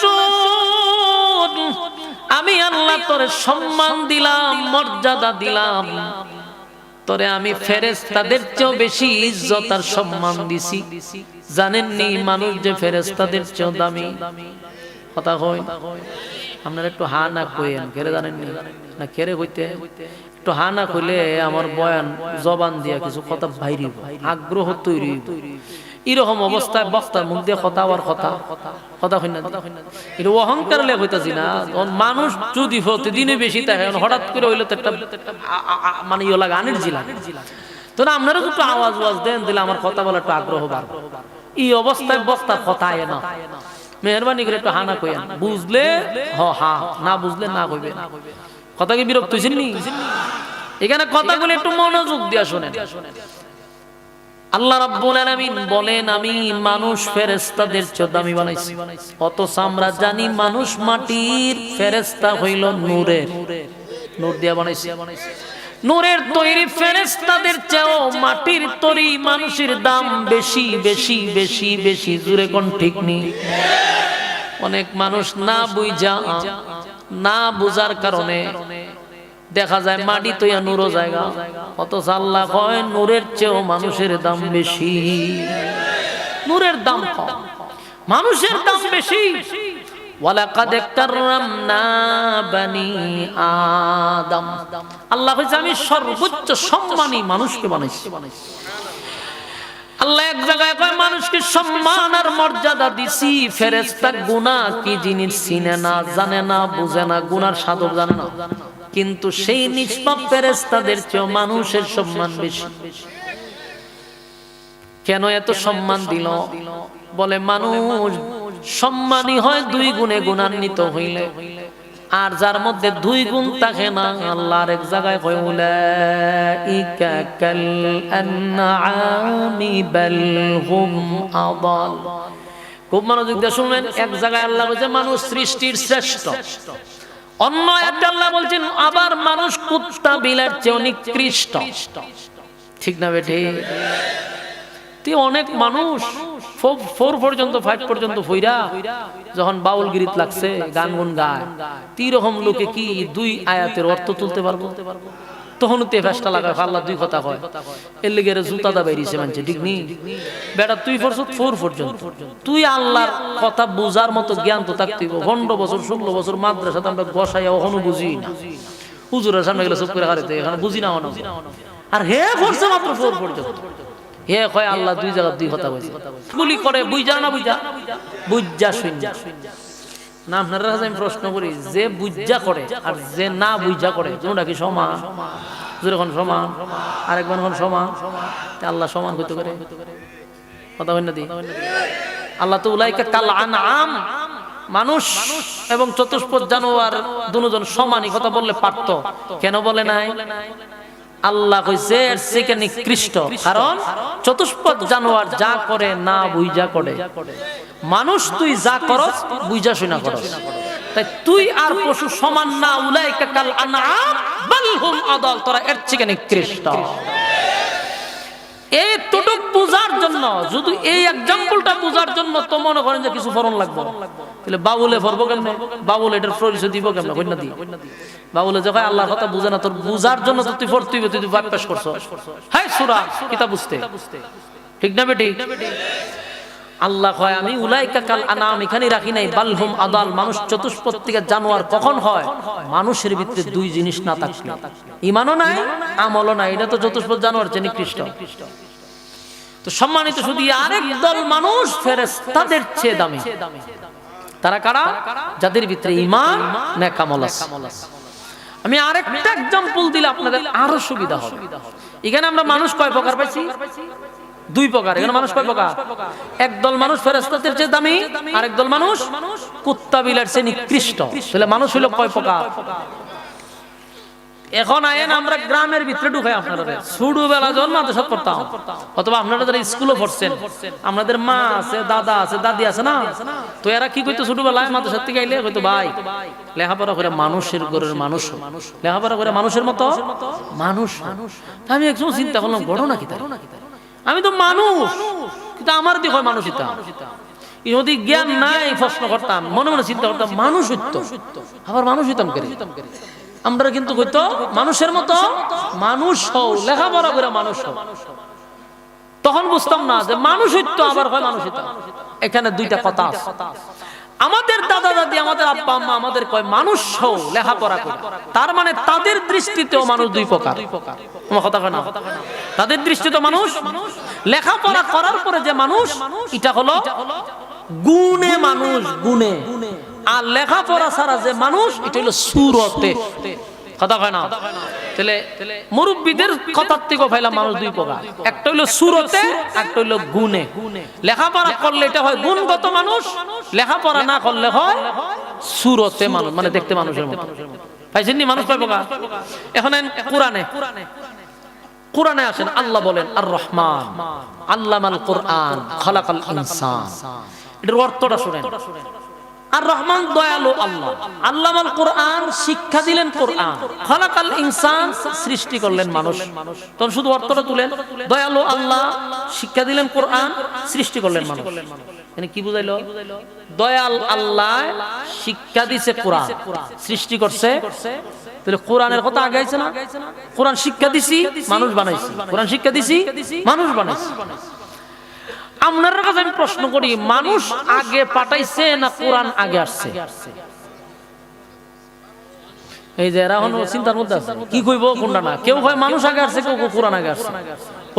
শোন আমি আল্লাহ তোরে সম্মান দিলাম, মর্যাদা দিলাম। তোরে আমি ফেরেস্তাদের চেয়েও বেশি ইজ্জত আর সম্মান দিছি। জানেননি মানুষ যে ফেরেস্তাদের চেয়েও দামি? কথা কই? আপনারা একটু হা না কইেন কেরে জানেননি? না কেরে কইতে? একটু হা না কইলে আমার বয়ান, জবান দিয়া কিছু কথা বাইরে আগ্রহ তৈরি। এরকম অবস্থায় বক্তার মুখ দিয়ে কথা আবার কথা। কথা হই না এটা অহংকার লেখ হইতাছি না। মানুষ যদি প্রতিদিনে বেশি থাকে হঠাৎ করে হইলে তো একটা মানে ইয়ে লাগে, আনির্জি লাগে। তো না আপনারা একটু আওয়াজ ওয়াজ দেন, দিলে আমার কথা বলার একটু আগ্রহ বাড়বে এই অবস্থায় বক্তার কথা আয় না। মেহরবানি করে একটু হানা কইেন বুঝলে হ, হা, না বুঝলে না কইবে। কথা কি বিরক্ত হয়েছেন নি? এখানে কথাগুলো একটু মনোযোগ দিয়া শোনেন। আল্লাহ রাব্বুল আলামিন বলেন, আমি মানুষ ফেরেশতাদের চেয়ে দামি বানাইছি। অথচ আমরা জানি মানুষ মাটির ফেরেশতা হইল নূরের। নূর দিয়া বানাইছি। নূরের তৈরি ফেরেশতাদের চেয়েও মাটির তৈরি মানুষের দাম বেশি বেশি বেশি বেশি। জুরে কোন ঠিক নেই অনেক মানুষ না বুঝা না বুঝার কারণে দেখা যায় মাটি তৈয়া নুরো জায়গা। অথচ আল্লাহ কয় নূরের চেয়েও মানুষের দাম বেশি। নূরের দাম কম। মানুষের দাম বেশি। ওয়ালাকাদ কাররামনা বানি আদম। আল্লাহ কইছে আমি সর্বোচ্চ সম্মানী মানুষকে বানাইছি। আল্লাহ এক জায়গায় কয় মানুষকে সম্মান আর মর্যাদা দিছি। গুনাহ কি জিনিস চিনে না জানে না বুঝে না গুনার সাধক জানে না। কিন্তু সেই নিষ্পাপ ফেরেস্তাদের চেয়েও মানুষের সম্মান বেশি। কেন এত সম্মান দিল? বলে, মানুষ সম্মানী হয় দুই গুণে গুণান্বিত হইলে। আর যার মধ্যে দুই গুণ থাকে না, আল্লাহর এক জায়গায় কয় খুব মনোযোগ দিয়ে শুনবেন এক জায়গায় আল্লাহ মানুষ সৃষ্টির শ্রেষ্ঠ। অন্য একটা আল্লাহ বলছেন, আবার মানুষ কুত্তা বিলার চেয়ে নিকৃষ্ট। ঠিক না বেঠে? তুই অনেক মানুষ, ফোর পর্যন্ত, ফাইভ পর্যন্ত ফইরা যখন বাউল গিরিত লাগছে গান গুন গায় তিরকম লোকে কি দুই আয়াতের অর্থ তুলতে পারব? তখন তে ফেসটা লাগায় আল্লাহ দুই কথা কয়। এর লেগে জুতা দা বেরিয়েছে মানছে, ঠিক নি? বেটা, তুই পড়ছ ফোর পর্যন্ত। তুই আল্লাহর কথা বুঝার মতো জ্ঞান তো থাকতেই পনেরো বছর, ষোলো বছর মাদ্রাসাতে আমরা বসাই ওখানে বুঝি না। হুজুরের সামনে গেলে চুপ করে হারিতে এখানে বুঝি না অন আর হে পড়ছে মাত্র ফোর পর্যন্ত। হে কয় আল্লাহ, দুই জায়গা দুই কথা বলছে গুলি করে বুঝা না বুঝা বুঝা শুনজা না, আপনারা আমি প্রশ্ন করি, যে বুঝা করে আর যে না বুঝা করে দুটা কি সমান? যখন সমান? আরেকবার যখন সমান? আল্লাহ সমান হইতে করে কথা বলেন না দি। আল্লাহ তো উলাইকা কাল আনআম, মানুষ এবং চতুষ্পদ জানোয়ার দুজন সমানই কথা বললে পারত। কেন বলে নাই? আল্লাহ কইছে, এর থেকে নিকৃষ্ট। কারণ চতুষ্পদ জানোয়ার যা করে, না বুঝা করে। মানুষ তুই যা করস বুঝা শুনা করস। তাই তুই আর পশু সমান না, উলাইকা কাল আনআম, বাল হুম আদাল, তোরা এর থেকে নিকৃষ্ট। এই টুটুক বুঝার জন্য, যদি এই এক্সাম্পলটা বুঝার জন্য তো মনে করেন যে কিছু ফরন লাগবে। তাহলে বাবুলে ফরবো কেমনে? বাবুল এটার পরিচয় দিব কেমনে? কন্যা দিয়ে বাবুলে যখন আল্লাহর কথা বুঝে না, তোর বুঝার জন্য তো তুই ফর তুই তুই বাপ করছ। হ্যাঁ সুরা কিতা বুঝতে। ঠিক না বেটি? আল্লাহ কয়, আমি উলাইকা কাল আনাম এখানে রাখি নাই। বালহুম আদাল, মানুষ চতুষ্পদ থেকে জানোয়ার কখন হয়? মানুষের ভিতরে দুই জিনিস না থাকলে। ইমানও নাই, আমলও নাই। এটা তো চতুষ্পদ জানোয়ার চেয়ে নিকৃষ্ট তো সম্মানিত শুধু আরেক দল মানুষ ফেরেশতাদের চেয়ে দামি। তারা কারা? যাদের ভিতরে ইমান, নেকামল আমি আরেকটা এক্সাম্পল দিলে আপনাদের আরও সুবিধা হবে। এখানে আমরা মানুষ কয় প্রকার পাইছি? দুই প্রকার, এখানে মানুষ কয় প্রকার? একদল মানুষ ফেরেস্তাদের চেয়ে দামি, আরেক দল মানুষ কুত্তা বিলার চেয়ে নিকৃষ্ট। তাহলে মানুষ হইল কয় প্রকার? এখন আয়েন আমরা গ্রামের ভিতরে ঢুকাই আপনারা জন্ম মাদ্রাসা পড়তাম, অথবা আপনারা যারা স্কুলে পড়ছেন আপনাদের মা আছে, দাদা আছে, দাদি আছে না? তো এরা কি কইতো ছোটবেলায় মাদ্রাসা থেকে আইলে কইতো, ভাই, লেখাপড়া করে মানুষের ঘরের মানুষ লেখাপড়া করে মানুষের মতো মানুষ মানুষ আমি একজন চিন্তা করলাম, ঘটনা কি তাই আমি তো মানুষ। কিন্তু আমার দিক হয় মানুষ ইতা যদি জ্ঞান নাই প্রশ্ন করতাম। মনে মনে চিন্তা করতাম মানুষ হইতো আবার মানুষ হইতাম করে। আমরা কিন্তু কইতো মানুষের মতো মানুষ হও লেখাপড়া করে মানুষ হও। তখন বুঝতাম না যে মানুষ হইতো আবার হয় মানুষ হইতাম এখানে দুইটা কথা আছে। আমাদের দাদা দাদি, আমাদের আব্বা আম্মা, আমাদের কয় মানুষ হও লেখাপড়া করে। তার মানে তাদের দৃষ্টিতেও মানুষ দুই প্রকার। কথা না? তাদের দৃষ্টিতে মানুষ লেখাপড়া করার পরে যে মানুষ, এটা হলো গুণে মানুষ, গুণে। আর লেখাপড়া ছাড়া যে মানুষ, এটা হলো সুরতে। কথা কয় না? তাহলে মুরব্বীদের কথার থেকে পাইলাম মানুষ দুই প্রকার। একটা হইল সুরতে, একটা হইল গুণে। লেখাপড়া করলে এটা হয় গুণগত মানুষ লেখাপড়া না করলে হয় সুরতে মানুষ মানে দেখতে মানুষের মতো। পাইছেন মানুষ পাইব এখন কোরআনে। কোরআনে আসেন, আল্লাহ বলেন আর রহমান আল্লামাল কোরআন, খালাকাল ইনসান। এটার অর্থটা শুনেন। আর রহমান দয়ালু আল্লাহ। আল্লামাল কোরআন, শিক্ষা দিলেন কোরআন। খালাকাল ইনসান সৃষ্টি করলেন মানুষ। তখন শুধু অর্থটা তুলেন, দয়ালু আল্লাহ, শিক্ষা দিলেন কোরআন, সৃষ্টি করলেন মানুষ। মানে কি বুঝাইলো? দয়াল আল্লাহ শিক্ষা দিছে কোরআন, সৃষ্টি করছে। তাহলে কোরআনের কথা আগে আছে না? কোরআন শিক্ষা দিছি, মানুষ বানাইছি। কোরআন শিক্ষা দিছি, মানুষ বানাইছি। আপনার কাছে আমি প্রশ্ন করি, মানুষ আগে পাঠাইছে না কোরআন আগে আসছে? এই যে এরা এখন চিন্তার মধ্যে আছে, কি কইব কোনটা না? কেউ হয় মানুষ আগে আসছে, কেউ কোরআন আগে আসছে।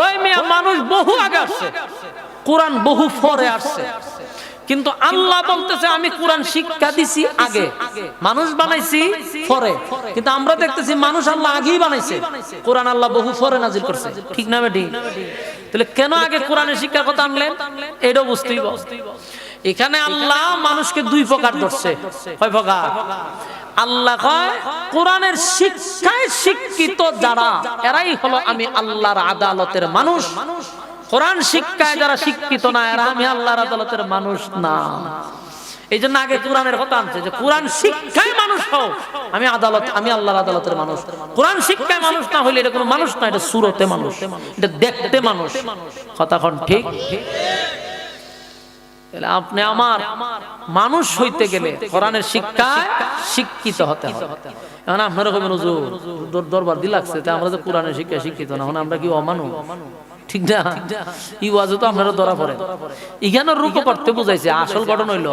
ওই মেয়ে, মানুষ বহু আগে আসছে। কোরআন বহু পরে আসছে। কিন্তু আল্লাহ বলতেছে, আমি কোরআন শিক্ষা দিছি আগে। মানুষ বানাইছি পরে। কিন্তু আমরা দেখতেছি মানুষ আল্লাহ আগেই বানাইছে। কোরআন আল্লাহ বহু পরে নাজিল করছে। ঠিক না বেটি? তাহলে কেন আগে কোরআনের শিক্ষার কথা আনলেন? এটাও বুঝতেই এখানে আল্লাহ মানুষকে দুই প্রকার ধরছে। কয় প্রকার? আল্লাহ কয়, কোরআনের শিক্ষায় শিক্ষিত যারা, এরাই হলো আমি আল্লাহর আদালতের মানুষ। কোরআন শিক্ষায় যারা শিক্ষিত না, এরা আমি আল্লাহর আদালতের মানুষ না। এই জন্য আগে কোরআনের কথা আনছে যে কোরআন শিক্ষায় মানুষ হও। আমি আদালত আমি আল্লাহর আদালতের মানুষ। কোরআন শিক্ষায় মানুষ না হইলে এটা কোনো মানুষ না, এটা সুরতে মানুষ। এটা দেখতে মানুষ। কথা কোন ঠিক? আপনি আমার মানুষ হইতে গেলে কোরআনের শিক্ষায় শিক্ষিত হতে হবে। এখন আপনারা হুজুর দরবার দি লাগছে তা আমরা তো কোরআনের শিক্ষায় শিক্ষিত না। আমরা কি অমানু ঠিক না? ই ওয়াজে তো আপনারা ধরা পড়ে এখানে রূপ করতে বুঝাইছে, আসল ঘটনা হইল,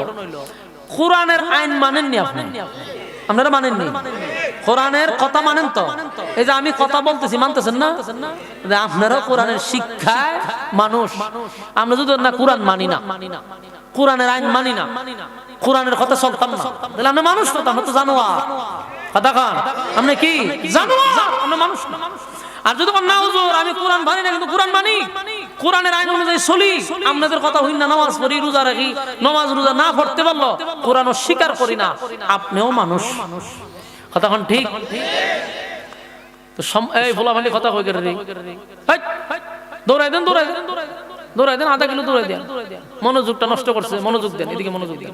কোরআনের আইন মানেননি আপনি। আপনারা মানেননি? কোরআনের কথা মানেন তো? এই যে আমি কথা বলতেছি, মানতেছেন না? যে আপনারাও কোরআনের শিক্ষায় মানুষ। আমরা যদি না কোরআন মানি না, কোরআনের আইন মানি না, কোরআনের কথা চলতাম না, তাহলে আমরা মানুষ তো আমরা তো জানোয়ার। কথা খান আপনি কি? জানোয়ার, আমরা মানুষ না। আর যদি না হুজুর আমি কোরআন মানি না কিন্তু কোরআন মানি। কোরআনের আইন অনুযায়ী চলি। আপনাদের কথা হইন না নামাজ পড়ি রোজা রাখি। নামাজ রোজা না পড়তে পারল কোরআন স্বীকার করি না। আপনিও মানুষ। কথা কোন ঠিক? তো এই ফোলাফালি কথা কই করে রে দৌড়াই দেন দৌড়াই দেন। দৌড়াই দেন আধা কিলো দৌড়াই দেন। মনোযোগটা নষ্ট করছে মনোযোগ দেন। এদিকে মনোযোগ দেন।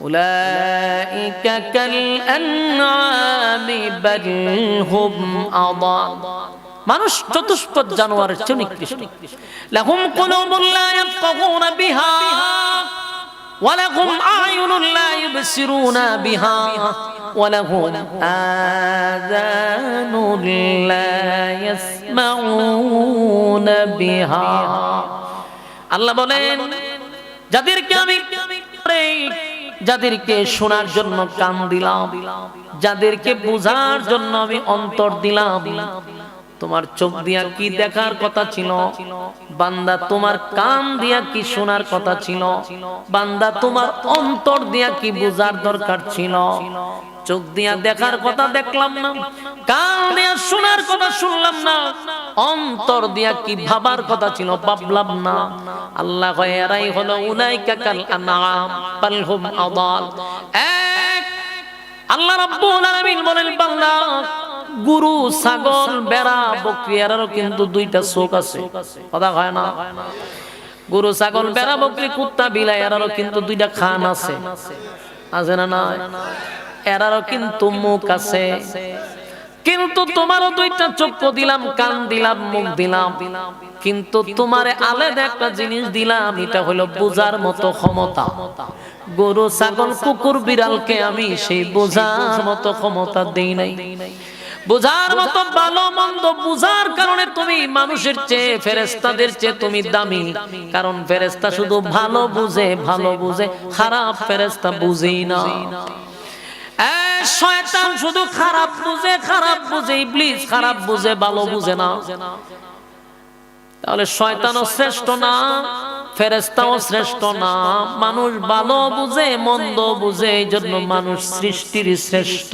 أولئك كالأنعام بل هم أضل মানুষ চতুষ্পদ জানোয়ারের চেয়ে নিকৃষ্ট লাহুম কুলুবুন লা ইয়াফকাহুনা বিহা ولهم أعين لا يبصرون بها ولهم آذان لا يسمعون بها আল্লাহ বলেন যাদেরকে আমি যাদেরকে শোনার জন্য কান দিলাম, যাদেরকে বোঝার জন্য আমি অন্তর দিলাম। তোমার চোখ দিয়া কি দেখার কথা ছিল? বান্দা, তোমার কান দিয়া কি শোনার কথা ছিল? বান্দা, তোমার অন্তর দিয়া কি বোঝার দরকার ছিল? চোখ দিয়া দেখার কথা দেখলাম না, কান দিয়া শোনার কথা শুনলাম না অন্তর দিয়া কি ভাবার কথা ছিল? ভাবলাম না। আল্লাহ কয়, এরাই হলো উলাইকা কাল আনআম, বাল আদাল। এক, আল্লাহ রাব্বুল আলামিন বলেন, বান্দা, গরু, ছাগল, বেড়া, বকরি, এরারও কিন্তু দুইটা চোখ আছে। কথা হয় না? গরু, ছাগল, বেড়া, বকরি, কুত্তা, বিলাই, এরারও কিন্তু দুইটা খান আছে। আছে না না এরারও কিন্তু মুখ আছে। কিন্তু তোমারও দুইটা চক্ষু দিলাম, কান দিলাম, মুখ দিলাম। কিন্তু তোমারে আলাদা একটা জিনিস দিলাম, এটা হলো বোঝার মতো ক্ষমতা। গরু, ছাগল, কুকুর, বিড়ালকে আমি সেই বোঝার মতো ক্ষমতা দেই নাই। বোঝার মতো ভালো মন্দ বুঝার কারণে তুমি মানুষের চেয়ে ফেরেস্তাদের চেয়ে তুমি দামি। কারণ ফেরেস্তা শুধু ভালো বুঝে ভালো বুঝে, খারাপ ফেরেস্তা বুঝেই না। শয়তান শুধু খারাপ বুঝে খারাপ বুঝে, ইবলিস খারাপ বুঝে, ভালো বুঝে না। তাহলে শয়তানও শ্রেষ্ঠ না ফেরেস্তাও শ্রেষ্ঠ না। মানুষ ভালো বুঝে, মন্দ বুঝে, এই জন্য মানুষ সৃষ্টির শ্রেষ্ঠ।